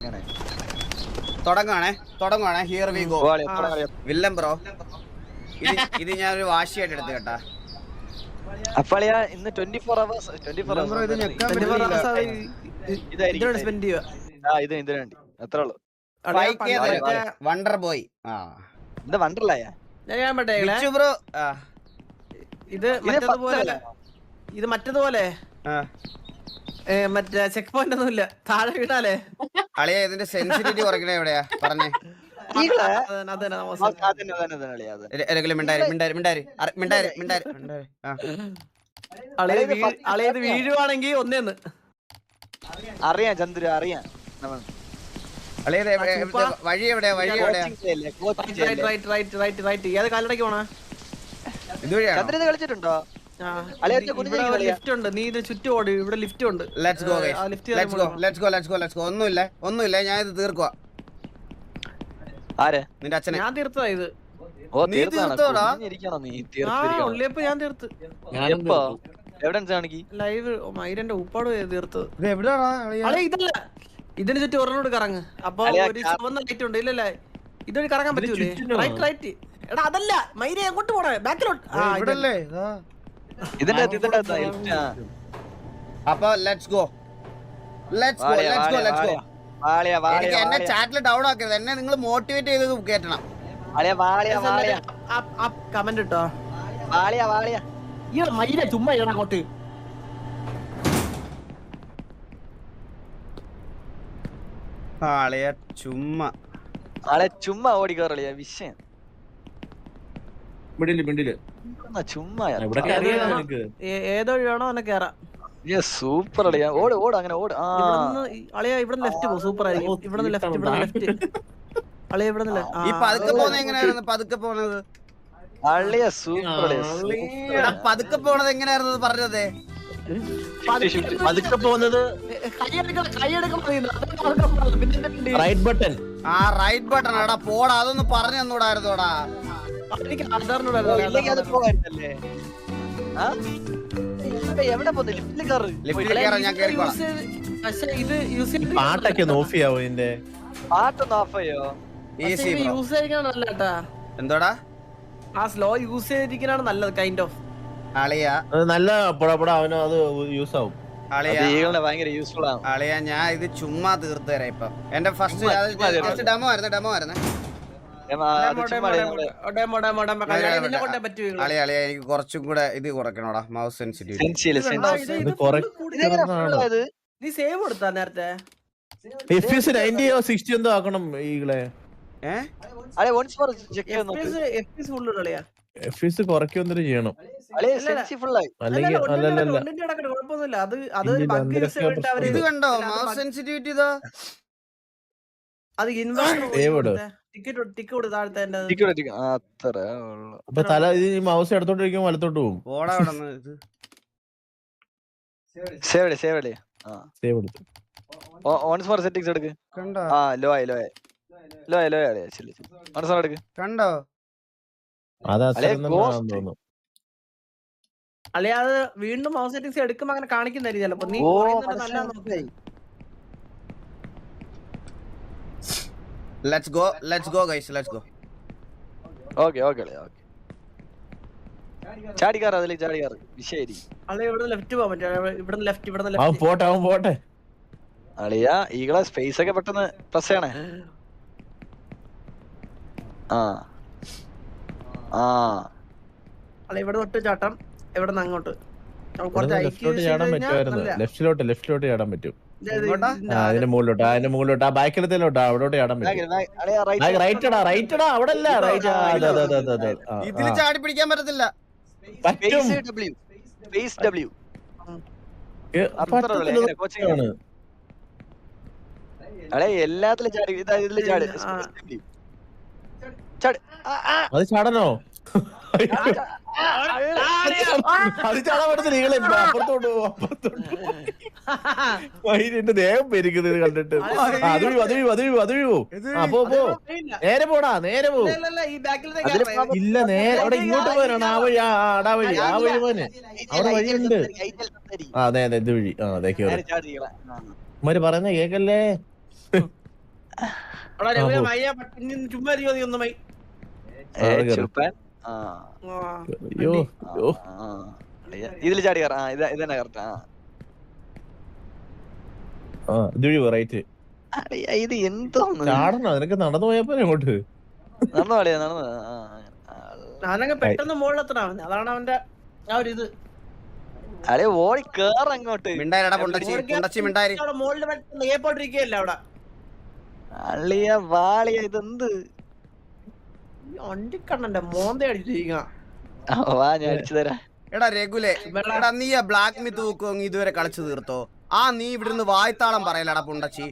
ഇങ്ങനെ. തുടങ്ങുവാണേ. തുടങ്ങുവാണേ here we go villain bro ഇത് ഇത് ഞാൻ ഒരു വാശിയായിട്ട് എടുത്ത് കേട്ടാ. അപ്പളിയാ ഇന്ന് twenty four hours twenty four bro ഇത് ഞെക്കാൻ പറ്റില്ല. അവേഴ്സ് സ്പെൻഡ് ചെയ്യുക. ഇത് ഇതിനു വേണ്ടി. അത്ര ഉള്ളു. വണ്ടർ ബോയ് ആ. എന്താ വണ്ടർലായ ഞാൻ ഞാൻ ബിച്ചു ബ്രോ ഇത് മറ്റേതുപോലെ ഇത് മറ്റതുപോലെ. ആ. മറ്റേ ചെക്ക് പോയിന്റ് ഒന്നും ഇല്ല താഴെ വീണാലേ. അളിയ ഇതിന്റെ സെൻസിറ്റിവിറ്റി കുറയ്ക്കണേ എവിടെയാ? പറഞ്ഞേ. അളിയത് വീഴുവാണെങ്കിൽ ഒന്നേന്ന്. അറിയാം ചന്ദ്ര അറിയാം. നമ്മൾ അളിയ ഇത് എവിടെ- എവിടുത്തെ വഴി എവിടെയാ? വഴി എവിടെയാ? Right right right right right ഏത് കാലിടയ്ക്ക് പോണേ. ഇതുവഴിയാണോ? ചന്ദ്രൻ ഇത് കളിച്ചിട്ടുണ്ടോ? അളിയ, ഒറ്റ കുനിഞ്ഞ് ഇവിടെ കളിയാ. ലിഫ്റ്റ് ഉണ്ട്. നീ ഇത് ചുറ്റും ഇവിടെ ലിഫ്റ്റ് ഉണ്ട്. ലെറ്റ്സ് ഗോ ആ, lift let's go let's go let's go ഒന്നുമില്ല ഒന്നുമില്ല. ഞാൻ ഇത് തീർക്കുക ആരെ? നിന്റെ അച്ഛനെ. ഞാൻ തീർത്തതാ ഇത്. ഇതിന് ചുറ്റും ഒരെണ്ണോട് കറങ്ങ്. അപ്പൊ ഒരു ചുവന്ന ലൈറ്റ് ഉണ്ട്. ഇല്ലല്ലേ? ഇതൊരു കറങ്ങാൻ പറ്റൂലേ? റൈറ്റ് റൈറ്റ് എടാ അതല്ല. മൈരെ എങ്ങോട്ട് പോണേ? ബാക്കിലോട്ട് ഇത് ഇവിടല്ലേ? ഇതാ. ഇതിന്റെ ഇതിന്റെ. അപ്പൊ let's go let's go let's go let's go വാളിയ, വാളിയ, എനിക്ക് എന്നെ. ചാറ്റിൽ ഡൗൺ ആക്കരുത്. എന്നെ നിങ്ങൾ മോട്ടിവേറ്റ് ചെയ്ത് കേട്ടണം വാളിയ, വാളിയ, വാളിയ. കമന്റ് ഇട്ടോ. വാളിയ, വാളിയ. ഈ മൈര ചുമ്മാ ഇടണം അങ്ങോട്ട്. ആളിയ ചുമ്മാ. ആളെ ചുമ്മാ ഓടിക്കോറിയ വിഷയം. മിണ്ടിൽ മിണ്ടിൽ. ഇവിടെ ഏതോ വഴി വേണോ അവനെ കേറാം. സൂപ്പർ അളിയാ ഓട് ഓട് അങ്ങനെ ഓട്. അളിയാ ഇവിടുന്ന് ലെഫ്റ്റ് പോ. സൂപ്പർ ആയിരിക്കും ഇവിടെ ലെഫ്റ്റ് ഇവിടെ ലെഫ്റ്റ് അളിയ ഇവിടെ ഈ പതുക്കെ പോകുന്നത് എങ്ങനെയായിരുന്നു? പതുക്കെ പോണത്? അളിയ സൂപ്പർ പതുക്കെ പോണത് എങ്ങനെയായിരുന്നു പറഞ്ഞത്? പതുക്കെ പോകുന്നത് റൈറ്റ് ബട്ടൺ ആ റൈറ്റ് ബട്ടൺ എടാ പോടാ അതൊന്ന് പറഞ്ഞു തന്നൂടായിരുന്നോടാ. എനിക്ക് ആധാറിനോട് അറിയാം. ഇല്ലെങ്കിൽ അത് പോകായിരുന്നല്ലേ ആ? ഇവിടെ എവിടെ പോന്നു? ലിഫ്റ്റിൽ കയറ് ഇത് യൂസ് ചെയ്തിട്ട് പാട്ടൊക്കെ ഓഫ് ചെയ്യാവോ ഇതിന്റെ? പാട്ടൊന്ന് ഓഫ് ചെയ്യോ? ഈസി ബ്രോ യൂസ് എന്തോടാ? ആ സ്ലോ യൂസ് ചെയ്തിരിക്കണാണ് നല്ലത് കൈൻഡ് ഓഫ് അളിയ. നല്ല പൊടാ പൊടാ അവന് അത് യൂസ് ആവും. അളിയ. അത് ഈകളുടെ യൂസ്ഫുൾ ആണ്. അളിയ ഞാൻ ഇത് ചുമ്മാ തീർത്തു തരാം ഇപ്പൊ. എന്റെ ഫസ്റ്റ് ഡെമോ ആയിരുന്നു ഡെമോ ആയിരുന്നു. എനിക്ക് കുറച്ചും കൂടെ ഇത് കുറയ്ക്കണോടാ മൗസ് ആയത്? നീ സേവ് കൊടുത്താ നേരത്തെ? എഫ് എസ് നയന്റിയോ സിക്സ്റ്റി എന്തോ ആക്കണം ഈകളെ. എഫ് എസ് കുറയ്ക്കൊന്നിട്ട് ചെയ്യണം. അല്ലെങ്കിൽ അല്ലല്ല. ഇത് കണ്ടോ? മൗസ് സെൻസിറ്റിവിറ്റി ഇതാ. അത്. അപ്പൊ തല ഇത് മൗസ് എടുത്തോണ്ടിരിക്കും വലത്തോട്ട് പോകും. സേവ് എടുത്തു. എടുക്ക്. ആ, ആയി, ആയി. ആയി, ആയി ശരി, എടുക്ക്. കണ്ടോ? അത് അല്ലേ, തോന്നുന്നു. അത് വീണ്ടും മൗസ് സെറ്റിംഗ്സ് എടുക്കുമ്പോ അങ്ങനെ കാണിക്കുന്നതായിരിക്കും ചിലപ്പോ. നീ നല്ല പറയുന്നത് നല്ലതാ നോക്ക്. മനസ്സിലായി. Let's go let's go guys let's go Okay, okay അളിയാ, okay. ചാടി കയറ് അതിലേക്ക് ചാടി കയറ് വിഷയായി അല്ലെ ഇവിടെ ലെഫ്റ്റ് പോകാൻ പറ്റും ഇവിടെ ലെഫ്റ്റ് ഇവിടെ അവൻ പോട്ടെ അവൻ പോട്ടെ. അളിയ ഈകളെ സ്പേസ് ഒക്കെ പെട്ടെന്ന് പ്രസ് ചെയ്യണേ. ആ. ആ. ഇവിടെ തൊട്ട് ചാട്ടം ഇവിടെ നിന്ന് അങ്ങോട്ട്. ലെഫ്റ്റിലോട്ട് ചാടാൻ പറ്റുമായിരുന്നു. ലെഫ്റ്റിലോട്ട് ലെഫ്റ്റിലോട്ട് ചാടാൻ പറ്റും. അതിന്റെ മുകളിലോട്ട് അതിന്റെ മുകളിലോട്ട്. ആ ബാക്കിലത്തേലോട്ട് അവിടോട്ട് ചാടാൻ പറ്റും. റൈറ്റ് റൈറ്റ് ഇടാ റൈറ്റ് ഇടാ അവിടെ അല്ല റൈറ്റ് ചാടി പിടിക്കാൻ പറ്റത്തില്ല. എല്ലാത്തിലും ചാടി ഇതാ ഇതിൽ ചാട്. അത് ചാടനോ എന്റെ ദേഹം പെരുക്കുന്നത് കണ്ടിട്ട്. അതുവി അതുവി അതുവി അത് വീഴും അത് വീഴും അത് വീഴും. ആ പോ പോ. നേരെ പോടാ നേരെ പോ. ഇല്ല, ഇല്ല, ഈ ബാക്കിലത്തെ ഇല്ല നേരെ അവിടെ ഇങ്ങോട്ട് പോരാണ് ആ വഴി ആ അടാ വഴി ആ വഴി പോനെ അവിടെ വഴിയുണ്ട്. ആ അതെ അതെ ഇത് വഴി. ആ അതെ ഉമ്മാര് പറയുന്ന കേക്കല്ലേ? ചുമ്മാ അയ്യോ അയ്യോ ഇതിൽ ചാടി കയറാം ആ ഇത് ഇതന്നെ കറക്റ്റ് ആ. ആ ഇത് വഴി റൈറ്റ് അളിയ, ഇത് എന്തോന്ന് ചാടണോ? നിനക്ക് നടന്നു പോയപ്പോ അങ്ങോട്ട്. നടന്നു കളിയാ നടന്നു. ആ, ആ. ഞാനങ്ങ് പെട്ടെന്ന് മുകളിലെത്തണം അവന്. അതാണ് അവന്റെ ആ ഒരു ഇത്. അളിയ ഓടി കേറ അങ്ങോട്ട്. മിണ്ടായിരടാ പൊണ്ടച്ചി പൊണ്ടച്ചി മിണ്ടായി അവിടെ മുകളിൽ പെട്ടെന്ന് ഏപ്പോട്ടിരിക്കുകയല്ല അവിടെ? അളിയ വാളിയ ഇതെന്ത്? അണ്ടിക്കണ്ണന്റെ മോന്ത അടിച്ചിരിക്കുക ആ, വാ ഞാൻ അടിച്ചു തരാം. എടാ രഘുലെ എടാ. നീ ആ ബ്ലാക്ക് മിത്ത് നോക്കുമെങ്കിൽ ഇതുവരെ കളിച്ചു തീർത്തോ? ആ നീ ഇവിടുന്ന് വായ്ത്താളം പറയലടാ പൊണ്ടച്ചി.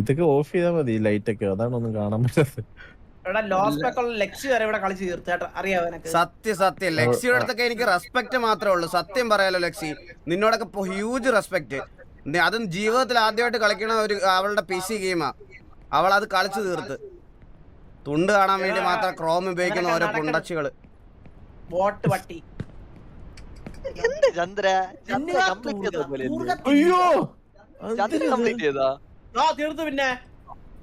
ഇതൊക്കെ ഓഫ് ചെയ്താൽ മതി ലൈറ്റ് ഒക്കെ. അതാണ് ഒന്നും കാണാൻ പറ്റാത്തത്. സത്യം സത്യം. ലക്സിയുടെ അടുത്തൊക്കെ എനിക്ക് റെസ്പെക്ട് മാത്രമേ ഉള്ളൂ. സത്യം പറയാലോ ലക്സി നിന്നോടൊക്കെ ഹ്യൂജ് റെസ്പെക്ട് അതും ജീവിതത്തിൽ ആദ്യമായിട്ട് കളിക്കണ ഒരു അവളുടെ പി സി ഗെയിമാ അവൾ അത് കളിച്ചു തീർത്ത്. തുണ്ട് കാണാൻ വേണ്ടി മാത്രം ക്രോം ഉപയോഗിക്കുന്ന ഓരോ പുണ്ടച്ചുകൾ ബോട്ട് പട്ടി. എന്ത് ചന്ദ്ര? ചന്ദ്ര നിന്നെ കംപ്ലീറ്റ് ചെയ്ത പോലെ എന്ത്? തൂക- അയ്യോ! ചന്ദ്ര കംപ്ലീറ്റ് ചെയ്താ ആ തീർത്തു പിന്നെ.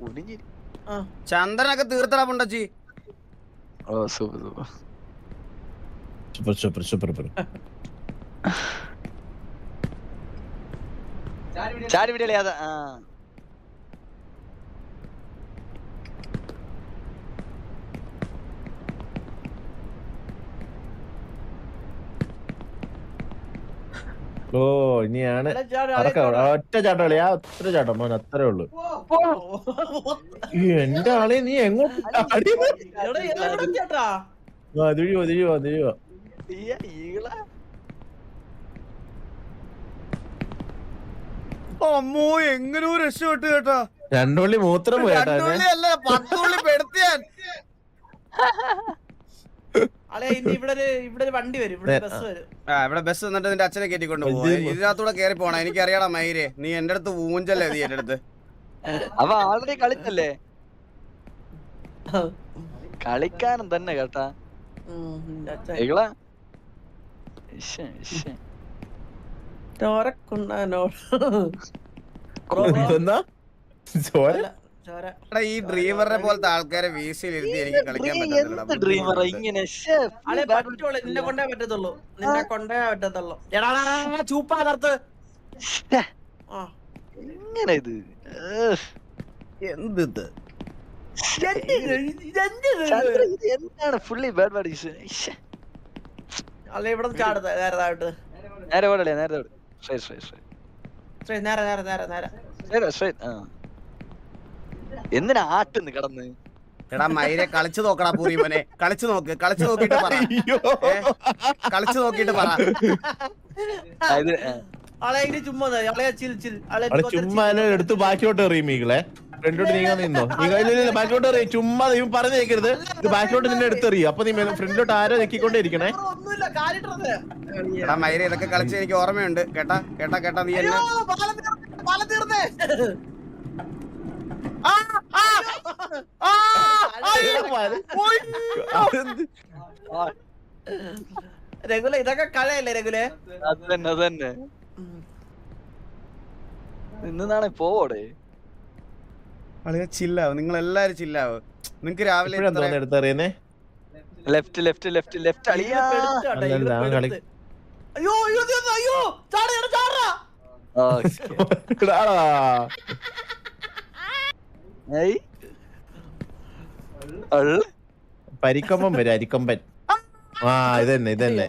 ഒളിഞ്ഞിരി ആ. ചന്ദ്രനൊക്കെ തീർത്തടാ പുണ്ടച്ചി. ഓ super super. Super super super super. ചാടി വിടിയല്ലേ അതാ ആ. ഓ ഇനിയാണ്. ഒറ്റ ചാട്ടം കളി ആ ഒറ്റ ചാട്ടം മോൻ അത്രേ ഉള്ളു. എന്റെ ആളെ നീ എങ്ങോട്ട് അതിഴിയോ അതിഴിയോ അതിഴിയോ അമ്മോ എങ്ങനോ രക്ഷപ്പെട്ടു കേട്ടോ. രണ്ടുള്ളി മൂത്രം പോയാട്ടാ രണ്ടുള്ളി അല്ല പത്തുള്ളി പെടുത്തിയാൻ. ഇവിടെ ഒരു ഇവിടെ ഒരു വണ്ടി വരും. ഇവിടെ ബസ് വരും. ആ ഇവിടെ ബസ് വന്നിട്ട് നിന്റെ അച്ഛനെ കയറ്റിക്കൊണ്ട് പോകും ഇത് ഇതിനകത്തൂടെ കയറി പോണം. എനിക്കറിയാടാ മയിരെ നീ എന്റെ അടുത്ത് ഊഞ്ചല്ലേ നീ എന്റെ അടുത്ത്? അവ ആൾറെഡി കളിച്ചല്ലേ? കളിക്കാനും തന്നെ കേട്ടാ. ചോരക്കുണ്ണാനോട്. ചോര? ഈ ഡ്രീമറിനെ പോലത്തെ ആൾക്കാരെ വീസിലിരുത്തി എനിക്ക് കളിക്കാൻ ഡ്രീമറാ ഇങ്ങനെ നേരെ നേരെ നേരെ നിന്നെ കൊണ്ടേ പറ്റത്തുള്ളൂ. നിന്നെ കൊണ്ടേ പറ്റത്തുള്ളൂ. എടാ നേരെ നേരെ ചൂപ്പാ നേരെ നേരെ നേരെ നേരെ ഇത്? നേരെ എന്ത് ഇത്? നേരെ നേരെ നേരെ നേരെ നേരെ നേരെ എന്താണ് ഫുള്ളി ബാഡ് നേരെ അല്ലെ ഇവിടെ ചാടുന്നത്. നേരെ താഴോട്ട്. നേരെ ഓടല്ലേ? നേരെ ശരി, നേരെ നേരെ നേരെ നേരെ. നേരെ സ്ട്രൈറ്റ് ആ. എന്തിനാ ആട്ടുന്ന് കിടന്ന്? എടാ മയിലെ കളിച്ചു നോക്കടാ പൂരിമനെ കളിച്ചു നോക്ക് കളിച്ചു നോക്കിട്ട് പറ? കളിച്ചു നോക്കിട്ട് പറ. ചുമ്മാ എടുത്ത് ബാക്കിലോട്ട് എറിയും മീകളെ ഫ്രണ്ടിലോട്ട് നീങ്ങാൻ നിന്നോ? നീ കയ്യിൽ ബാക്കിലോട്ട് എറിയും. ചുമ്മാ നീ പറഞ്ഞു നിൽക്കരുത് ഇത് ബാക്കിലോട്ട് നിന്നെ എടുത്തെറിയും അപ്പൊ നീ ഫ്രണ്ടിലോട്ട് ആരോ ഞെക്കിക്കൊണ്ടേ ഇരിക്കണേ. എടാ മയിരെ ഇതൊക്കെ കളിച്ച് എനിക്ക് ഓർമ്മയുണ്ട്. കേട്ടാ കേട്ടാ കേട്ടാ നീ എന്നെ രഘുല ഇതൊക്കെ കളയല്ലേ രഘുലെ? അത് തന്നെ അത് തന്നെ. നിന്നാണെ പോവോടെ. അളിയ ചില്ലാവ് നിങ്ങൾ എല്ലാരും ചില്ലാവ് നിങ്ങക്ക് രാവിലെ എടുത്തറിയുന്നേ ലെഫ്റ്റ് ലെഫ്റ്റ് ലെഫ്റ്റ് ലെഫ്റ്റ് അളിയാ. അയ്യോ അയ്യോ അയ്യോ ചാടാ ചാടാ ഓക്കേ. എടാ, ഏയ്. അള്ള്. പരിക്കൊമ്പൻ വരും അരിക്കൊമ്പൻ. ആ ഇതന്നെ ഇതന്നെ.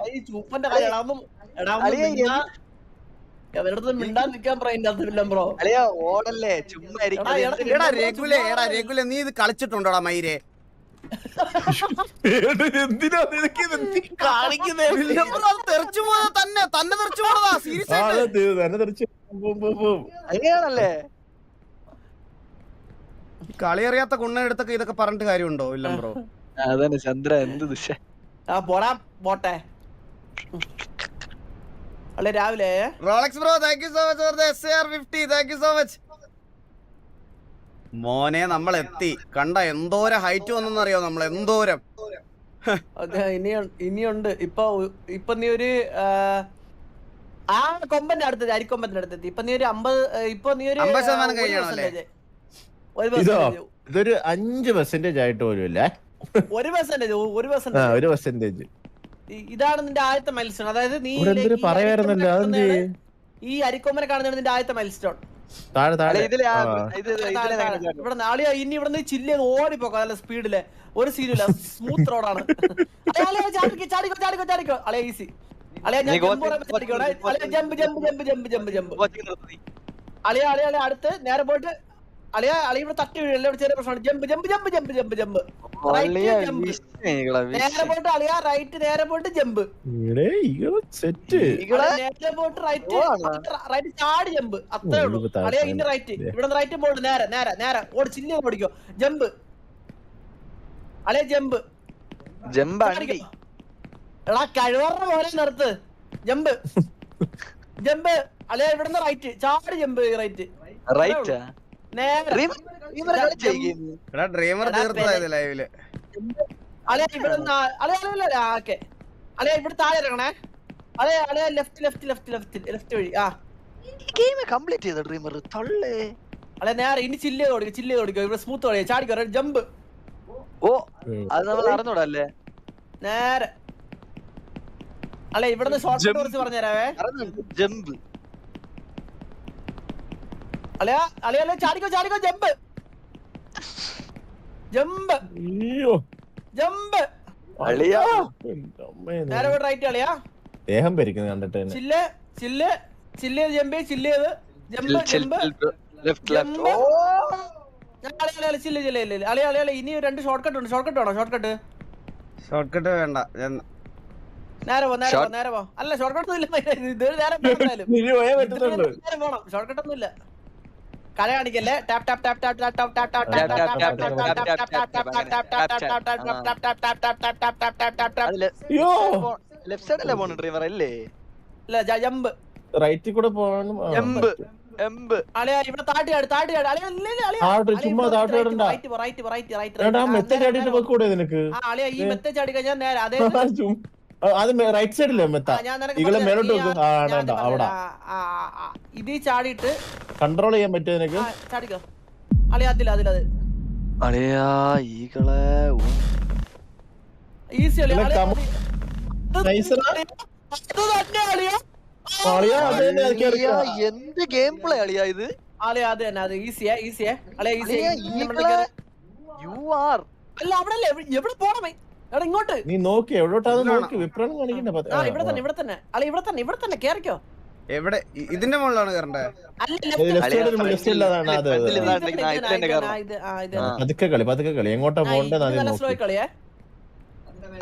നീ ഇത് കളിച്ചിട്ടുണ്ടോടാ മയിരെ തെറിച്ചു പോയതാ തന്നെ തന്നെ തെറിച്ചു പോണതാ സീരിയസ് ആയിട്ട്. തന്നെ തെറിച്ച്. പോവും, പോവും, പോവും. അങ്ങനെയാണല്ലേ കളി അറിയാത്ത കുണ്ണടുത്തൊക്കെ ഇതൊക്കെ പറഞ്ഞിട്ട് കാര്യമുണ്ടോ? ഇല്ല ബ്രോ. അതന്നെ ചന്ദ്ര എന്ത് ദിശ. ആ പോടാ പോട്ടെ. അല്ലെ രാവിലെ? Rolex bro thank you so much for the S R fifty thank you so much മോനെ നമ്മൾ എത്തി കണ്ട എന്തോര ഹൈറ്റ് വന്നെന്നറിയോ നമ്മൾ എന്തോരം? അതെ ഇനി ഇനിയുണ്ട്. ഇപ്പൊ ഇപ്പൊ നീ ഒരു ആ, കൊമ്പന്റെ അടുത്ത് അരിക്കൊമ്പന്റെ അടുത്തെത്തി ഇപ്പൊ നീ ഒരു അമ്പത് ഇപ്പൊ നീ ഒരു അമ്പത് ശതമാനം കഴിഞ്ഞാണല്ലേ. ഒരു ഇതോ പെർസെന്റേജ് ഇതൊരു അഞ്ച് പെർസെന്റേജ് ആയിട്ട് പോലും ഇല്ലേ ഒരു പെർസെന്റേജ് ഒരു ആ പെർസെന്റേജ് ഒരു പെർസെന്റേജ് ഇതാണ് നിന്റെ ആദ്യത്തെ മൈൽസ്റ്റോൺ അതായത് നീ ഇവിടെ ഇതിലേക്ക് എന്തൊരു ഈ പറയായിരുന്നല്ലോ അരിക്കൊമ്പനെ അതെന്ത് കാണുന്നതാണ് ഈ അരിക്കൊമ്പനെ കാണുന്നതാണ് നിന്റെ ആദ്യത്തെ മൈൽസ്റ്റോൺ താഴെ താഴെ. ഇതിൽ ആ- ആ. ഇത് ഇതിലെ ഇവിടെ നാളെ ഇനി ഇവിടെ നിന്ന് ചില്ല് ഓടിപ്പോക്കോ നല്ല സ്പീഡിൽ ഒരു സീനില്ല സ്മൂത്ത് റോഡാണ് ചാടിക്കോ ചാടിക്കോ ചാടിക്കോ ചാടിക്കോ. അളയ ഈസി അളയ ഞാൻ നീ ജമ്പ് ഗോത്തി- പറയുമ്പോ ചാടിക്കോ അളയ jump jump jump jump jump jump watching നിർത്തി. അളിയ അളിയ അളിയ അടുത്ത് നേരെ പോയിട്ട് അളിയ അളിയ ഇവിടെ തട്ടി വീഴല്ലേ ഇവിടെ ചെറിയ പ്രശ്നമാണ്. Jump jump jump jump jump jump. നേരെ. പോയിട്ട് അളിയ റൈറ്റ് നേരെ പോയിട്ട് ജമ്പ്. നേരെ പോയിട്ട് റൈറ്റ് റൈറ്റ് ചാടി ജമ്പ്. അത്രേ ഉള്ളൂ. അളിയ ഇന്റെ റൈറ്റ്? ഇവിടെ റൈറ്റ് പോയിട്ട് നേരെ നേരെ നേരെ. ഓടി ചില്ല് ഓടിക്കോ ജമ്പ്. അളിയ ജമ്പ്. ജമ്പ് എടാ കഴിവറ പോലെ നിർത്ത്. ജമ്പ്. ജമ്പ്. അളിയ ഇവിടുന്ന് റൈറ്റ് ചാടി ജമ്പ് റൈറ്റ് റൈറ്റാ ഡ്രീമർ തീർത്തതായത് ലൈവിൽ. അതെ ഇവിടെ അതെ അല്ല ഓക്കെ. അതെ ഇവിടെ താഴെ ഇറങ്ങണേ. അതെ അതെ left left left left left വഴി. ആ. ഗെയിം കംപ്ലീറ്റ് ചെയ്ത ഡ്രീമർ? തള്ളേ. അതെ നേരെ ഇനി ചില്ല് ചെയ്ത് കൊടുക്കുക ചില്ല് ചെയ്ത് കൊടുക്കുക ഇവിടെ സ്മൂത്ത് കളിയാ. ജമ്പ് ഓ അത് നമ്മൾ അറിഞ്ഞൂടാ നേരെ. അല്ലെ ഇവിടെ നിന്ന് ഷോർട്ട് കട്ട് കുറച്ച് ജമ്പ് അളിയ അളിയ അളിയ ചാടിക്കോ ചാടിക്കോ ജമ്പ്. ജമ്പ്. അയ്യോ. ജമ്പ്. അളിയാ. നേരെ പോയിട്ട് റൈറ്റ് അളിയാ. ദേഹം പെരിക്കുന്നു കണ്ടിട്ട് തന്നെ. ചില്ല് ചില്ല് ചില്ല് ജമ്പ് ചില്ല് ചെയ്ത് ജമ്പ് ജമ്പ്. ലെഫ്റ്റ് ലെഫ്റ്റ് ഓ. ചില്ല് ചില്ല് ഇല്ല അളിയ അളിയ അളിയ ഇനി രണ്ട് ഷോർട്ട് കട്ട് ഉണ്ട്. ഷോർട്ട് കട്ട് വേണോ? ഷോർട്ട് കട്ട് ഷോർട്ട് കട്ട് വേണ്ട നേരെ പോ നേരെ പോ നേരെ പോ. അല്ല ഷോർട്ട് കട്ട് ഒന്നും ഇല്ല. ഇത് നേരെ ഷോർട്ട് കട്ട് ഒന്നും ഇല്ല. കല കാണിക്കല്ലേ tap tap tap tap tap tap tap tap tap tap tap tap left സൈഡല്ലേ പോണ ഡ്രൈവർ അല്ലേ ജമ്പ് റൈറ്റിൽ കൂടെ അളിയ താഴോട്ട് ചുമ്മാ താഴോട്ട് ചാടണ്ട. റൈറ്റ് റൈറ്റ് റൈറ്റ് റൈറ്റ് എടാ മെത്ത ചാടിയിട്ട് പോക്കൂടെ നിനക്ക് അത് റൈറ്റ് സൈഡിലെ മെത്ത. ഇകളെ മേലോട്ട് വെക്കും അവിടെ. ഇത് ചാടിയിട്ട് കൺട്രോൾ ചെയ്യാൻ പറ്റുമോ നിനക്ക്? എന്ത് ഗെയിം പ്ലേ അളിയാ ഇത്? ഈസിയാ ഈസിയാ ഈസിയാ യു ആർ അല്ല അവിടെ എവിടെ പോണമേ എടാ ഇങ്ങോട്ട്. നീ നോക്കി എവിടോട്ടാന്ന് നോക്കി. വിപ്രണം കാണിക്കണ്ട ആ ഇവിടെ തന്നെ ഇവിടെ തന്നെ. അല്ല ഇവിടെ തന്നെ ഇവിടെ തന്നെ കേറിക്കോ. എവിടെ? ഇതിന്റെ മുകളിലാണ് കയറണ്ടേ പതുക്കെ കളി പതുക്കെ കളി. എങ്ങോട്ടാ പോകണ്ടേ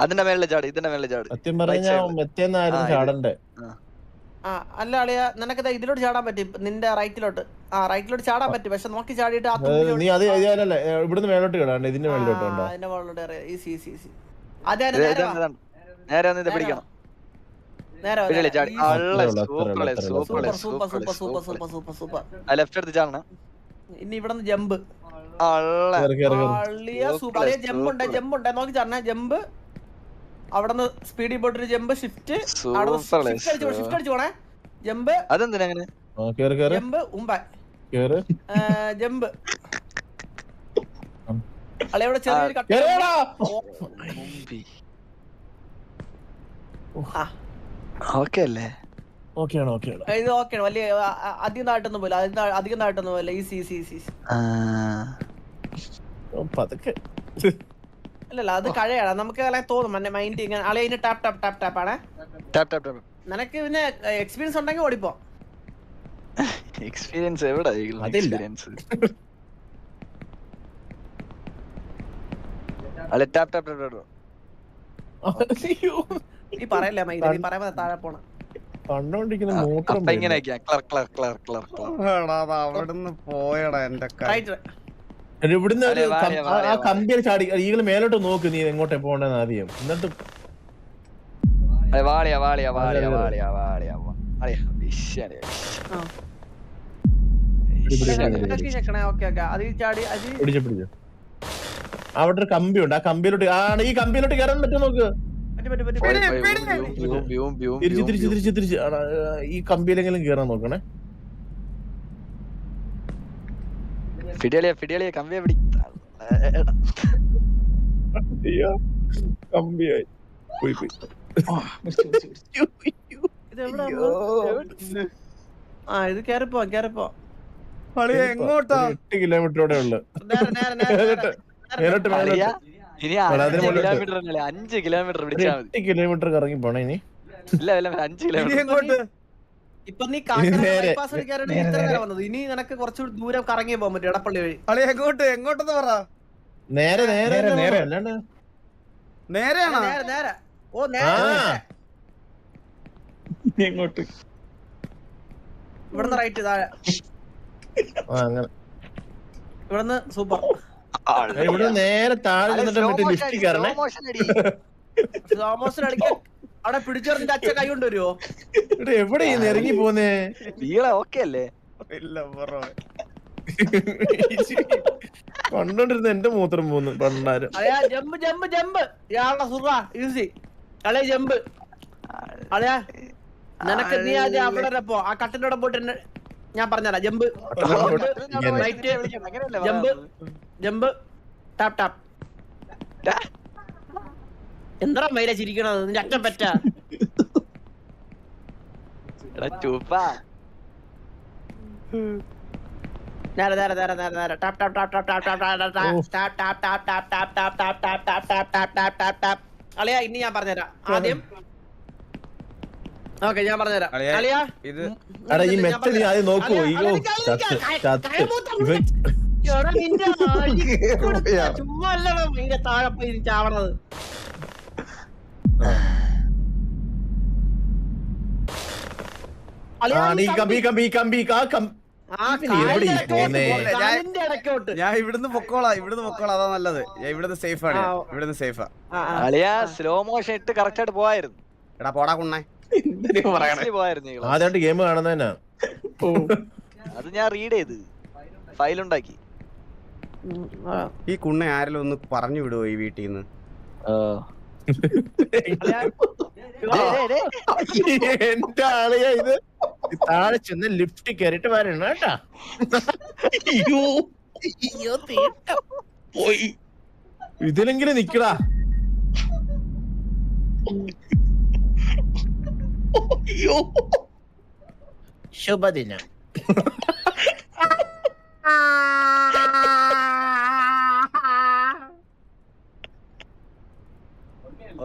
അതിന്റെ മേളിലെ ചാടി ഇതിന്റെ മേളിലെ ചാടി. സത്യം പറഞ്ഞാൽ മെത്തേന്നായിരുന്നു ചാടണ്ടേ? ആ. അല്ല അളിയാ നിനക്ക് ഇതിലോട്ട് ചാടാൻ പറ്റും. നിന്റെ റൈറ്റിലോട്ട് ആ റൈറ്റിലോട്ട് ചാടാൻ പറ്റും. പക്ഷെ നോക്കി ചാടിയിട്ട് ഇവിടുന്ന് മേലോട്ട് കേടാണ്ട് ഇതിന്റെ മേളിലോട്ട് അതിന്റെ മേളിലോട്ട് ഈസി ഈസി ഈസി. നേരെ വന്ന് ഇത് പിടിക്കണം. ലെഫ്റ്റ് എടുത്ത് ചാടണം. ഇനി ഇവിടെ ജമ്പ്. ജമ്പുണ്ട് ജമ്പുണ്ട്. നോക്കി ചാടണേ ജമ്പ്. അവിടുന്ന് സ്പീഡിൽ പോയിട്ടൊരു ജമ്പ് ഷിഫ്റ്റ് ഷിഫ്റ്റ് അടിച്ചു പോണേ ജമ്പ്. അതെന്തിനാ ജമ്പ് ഉമ്പ ജമ്പ്. ചെറിയൊരു ഓക്കെ അല്ലേ? ഓക്കെയാണ് ഓക്കെയാണ് ഇത് വലിയ അധികം താഴ്ത്തൊന്നും പോലെ അധികം താഴ്ത്തൊന്നും പോലെ ഈസി ഈസി ഈസി ആ, ഓ, പതുക്കെ. അല്ലല്ല അത് കഴയാണ് നമുക്ക് അല്ലെ തോന്നും. മൈൻഡ് ഇങ്ങനെ അളെ ഇതിന് ടാപ്പ് ടാപ്പ് ടാപ്പ് ടാപ്പ് ആണ്. ടാപ്പ് ടാപ്പ് ടാപ്പ് നിനക്ക് പിന്നെ എക്സ്പീരിയൻസ് ഉണ്ടെങ്കിൽ ഓടിപ്പോ. എക്സ്പീരിയൻസ് എവിടെ. എക്സ്പീരിയൻസ് അല്ല ടാപ് ടാപ്പ് ടാപ്പ് ടാപ്പ് നീ പറയല്ലേ മൈ നീ പറയാൻ താഴെ പോണം. പോയടാ എന്റെ ആ ചാടി മേലോട്ട് നോക്ക് നീ എങ്ങോട്ടെ പോകണ്ടെന്ന് ആദ്യം. എന്നിട്ട് വാളിയാ വാളിയാ വാളിയാ വാളിയാ വാളിയാ വാളിയാ അവിടെ ഒരു കമ്പി ഉണ്ട്. ആ കമ്പിയിലോട്ട് ആ ഈ കമ്പിയിലോട്ട് കയറാൻ പറ്റും നോക്ക് തിരിച്ച് തിരിച്ച് തിരിച്ച് തിരിച്ച്. ഈ കമ്പിയിലെങ്കിലും കയറാൻ നോക്കണേ. ഫിഡിയലിയ പിടി. പോയി ആ ഇത് എങ്ങോട്ടാ? എട്ട് കിലോമീറ്ററോടെ ഉള്ളു. ഇനി അഞ്ച് കിലോമീറ്റർ അഞ്ച് കിലോമീറ്റർ മതി. കറങ്ങി പോണേ ഇനി? ഇല്ല ഇല്ല അഞ്ച് കിലോമീറ്റർ. എങ്ങോട്ട്? ഇപ്പൊ നീ ഇത്ര നേരം വന്നത്. ഇനി നിനക്ക് കുറച്ച് ദൂരം കറങ്ങി പോകാൻ പറ്റും എടപ്പള്ളി വഴി. എങ്ങോട്ട്? എങ്ങോട്ടെന്ന് പറ. നേരെ നേരെ നേരെ, അല്ലാണ്ട്. നേരെയാണോ? നേരെ നേരെ. ഓ നേരെ എങ്ങോട്ട്? ഇവിടുന്ന് റൈറ്റ് താഴെ. ഇവിടുന്ന് സൂപ്പർ ഇവിടെ നേരെ താഴെ അവിടെ പിടിച്ചറിഞ്ഞിട്ട് അച്ഛൻ കൈ കൊണ്ടുവരുവോ ഇവിടെ എവിടെ ഇറങ്ങി പോന്നേ? നീളെ ഓക്കെ അല്ലേ? ഇല്ല കണ്ടോണ്ടിരുന്ന എന്റെ മൂത്രം പോന്നു പണ്ടാരം. അളയാ ജമ്പ് ജമ്പ് ജമ്പ് ഇയാളുടെ സുറ ഈസി അളയ ജമ്പ് അളയാ നിനക്ക് നീ ആദ്യം അവിടെ പോ. ആ കട്ടിന്റെ അവിടെ പോയിട്ട് എന്നെ- ഞാൻ പറഞ്ഞാലാ jump jump jump tap tap എന്താ മൈല ചിരിക്കണത് നിന്റെ അറ്റം പറ്റ ഇനി ഞാൻ പറഞ്ഞുതരാം ആദ്യം ഓക്കെ ഞാൻ പറഞ്ഞുതരാം. അളിയാ, അളിയാ ഇത് എടാ ഈ മെത്ത നീ ആദ്യം നോക്കുവോ ഈഗോ ചത്ത് ചത്ത്. ഇവൻ എടാ, നിന്റെ നായി കൊടുത്ത ചുമ്മാ അല്ലടാ താഴെ പോയി ചാവണത്. അളിയാ, ആ ഈ നീ കമ്പി കമ്പി കമ്പി ആ കം ആ ഇവന് എവിടെ ഈ കാലിന്റെ പോന്നേ? ഇടയ്ക്കോട്ട്, കാലിന്റെ ഇടയ്ക്കോട്ട്. ഞാൻ ഇവിടുന്ന് പൊക്കോളാ ഇവിടുന്ന് പൊക്കോളാ അതാ നല്ലത്. ഞാൻ ഇവിടുന്ന് സേഫാണ്. ഇവിടുന്ന് സേഫാ ആ, ആ. അളിയാ സ്ലോ മോഷൻ ഇട്ട് കറക്റ്റ് ആയിട്ട് പോവായിരുന്നു. എടാ പോടാ കുണ്ണേ. ആദ്യമായിട്ട് ഗെയിം കാണുന്നതന്നെ. അത് ഞാൻ റീഡ് ചെയ്ത്. ഫയൽ ഉണ്ടാക്കി. ഈ കുണ്ണ ആരെങ്കിലും ഒന്ന് പറഞ്ഞു വിടുവോ ഈ വീട്ടിൽ നിന്ന് എന്റെ ഇത്. താഴെ ചെന്ന് ലിഫ്റ്റ് കയറിട്ട് വരണം കേട്ടാ. അയ്യോ. അയ്യോ പോയി. ഇതിലെങ്കിലും നിക്കടാ. അയ്യോ ശുഭദിനം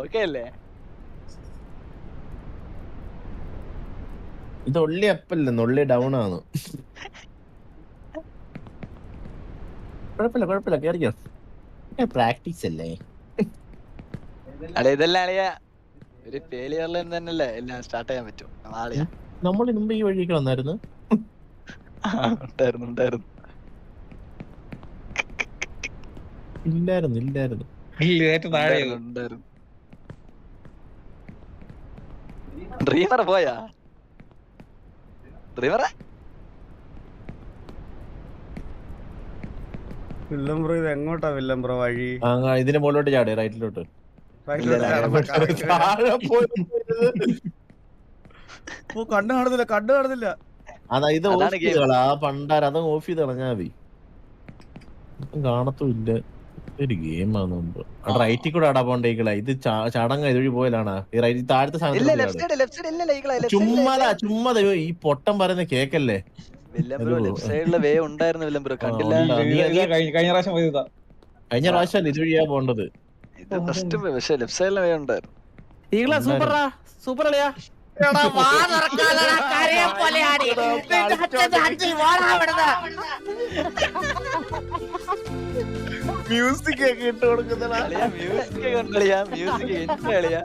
ഓക്കെ അല്ലേ? ഇത് ഒള്ളി അപ്പല്ല? ഒള്ളി ഡൗൺ ആണ് കുഴപ്പമില്ല കുഴപ്പമില്ല. കേറിക്കോ. പ്രാക്ടീസ് അല്ലേ അല്ല ഇതെല്ലാം അളിയ. ഒരു ഫെയിലിയറിൽ തന്നെയല്ലേ? എല്ലാം സ്റ്റാർട്ട് ചെയ്യാൻ പറ്റും. ആളിയാ നമ്മൾ മുമ്പ് ഈ വഴിക്ക് വന്നായിരുന്നു. ഉണ്ടായിരുന്നു ഉണ്ടായിരുന്നു. ഇല്ലായിരുന്നു ഇല്ലായിരുന്നു. ഉണ്ടായിരുന്നു, ഡ്രീമർ പോയാ? ഡ്രീമറെ ഇത് എങ്ങോട്ടാ വില്ലം ബ്രോ വഴി ഇതിന് മുകളിലോട്ട് ചാടി റൈറ്റിലോട്ട് കണ്ണു കാണുന്നില്ല കണ്ണു കാണുന്നില്ല. അതാ ഇത് ഓഫ് ചെയ്തോളാ. പണ്ടാര അത് ഓഫ് ചെയ്ത് കളഞ്ഞാ മതി. കാണത്തുമില്ല. ഒരു ഗെയിമാണ് മുമ്പ് റൈറ്റിൽ കൂടെ ആടാ പോണ്ടേക്കളാ ഇത് ചടങ്ങ് ഇതുവഴി പോയാലാണ് ഈ റൈറ്റ് താഴത്തെ സാധനം ചുമ്മാതാ ചുമ്മാ ഈ പൊട്ടം പറയുന്ന കേക്കല്ലേ? കഴിഞ്ഞ പ്രാവശ്യം ഇതുവഴിയാ പോണ്ടത് ഇത് ഫസ്റ്റ് പക്ഷെ ലെഫ്റ്റ് സൈഡിലെ വേ ഉണ്ടായിരുന്നു. ഈകളെ സൂപ്പറാ സൂപ്പർ അളിയാ മ്യൂസിക് ഒക്കെ ഇട്ട് മ്യൂസിക് കണ്ടളിയാ മ്യൂസിക് എന്റെ കളിയാ.